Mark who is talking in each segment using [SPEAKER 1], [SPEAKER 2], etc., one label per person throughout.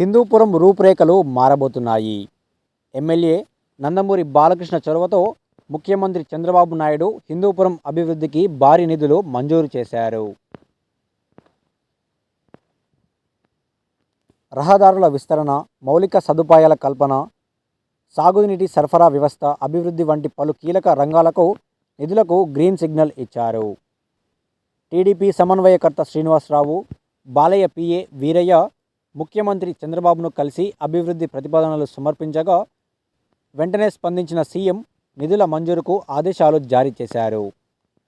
[SPEAKER 1] హిందూపురం రూపురేఖలు మారబోతున్నాయి. ఎమ్మెల్యే నందమూరి బాలకృష్ణ చొరవతో ముఖ్యమంత్రి చంద్రబాబు నాయుడు హిందూపురం అభివృద్ధికి భారీ నిధులు మంజూరు చేశారు. రహదారుల విస్తరణ మౌలిక సదుపాయాల కల్పన సాగునీటి సరఫరా వ్యవస్థ అభివృద్ధి వంటి పలు కీలక రంగాలకు నిధులకు గ్రీన్ సిగ్నల్ ఇచ్చారు. టీడీపీ సమన్వయకర్త శ్రీనివాసరావు బాలయ్య పిఏ వీరయ్య ముఖ్యమంత్రి చంద్రబాబును కలిసి అభివృద్ధి ప్రతిపాదనలు సమర్పించగా వెంటనే స్పందించిన సీఎం నిధుల మంజూరుకు ఆదేశాలు జారీ చేశారు.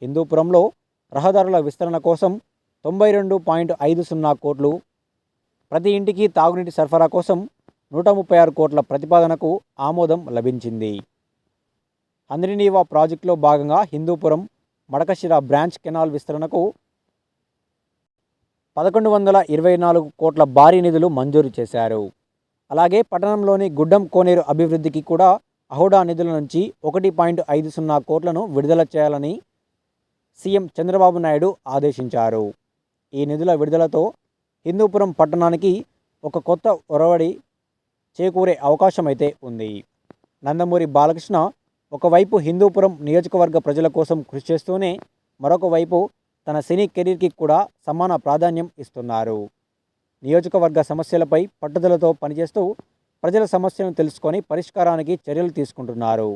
[SPEAKER 1] హిందూపురంలో రహదారుల విస్తరణ కోసం తొంభై రెండు పాయింట్ ఐదు సున్నా కోట్లు ప్రతి ఇంటికి తాగునీటి సరఫరా కోసం నూట ముప్పై ఆరు కోట్ల ప్రతిపాదనకు ఆమోదం లభించింది. హంద్రినీవా ప్రాజెక్టులో భాగంగా హిందూపురం మడకశిర బ్రాంచ్ కెనాల్ విస్తరణకు పదకొండు వందల ఇరవై నాలుగు కోట్ల భారీ నిధులు మంజూరు చేశారు. అలాగే పట్టణంలోని గుడ్డం కోనేరు అభివృద్ధికి కూడా అహోడా నిధుల నుంచి ఒకటి పాయింట్ ఐదు సున్నా కోట్లను విడుదల చేయాలని సీఎం చంద్రబాబు నాయుడు ఆదేశించారు. ఈ నిధుల విడుదలతో హిందూపురం పట్టణానికి ఒక కొత్త ఒరవడి చేకూరే అవకాశం అయితే ఉంది. నందమూరి బాలకృష్ణ ఒకవైపు హిందూపురం నియోజకవర్గ ప్రజల కోసం కృషి చేస్తూనే మరొక వైపు తన సినీ కెరీర్కి కూడా సమాన ప్రాధాన్యం ఇస్తున్నారు. నియోజకవర్గ సమస్యలపై పట్టుదలతో పనిచేస్తూ ప్రజల సమస్యలను తెలుసుకొని పరిష్కారానికి చర్యలు తీసుకుంటున్నారు.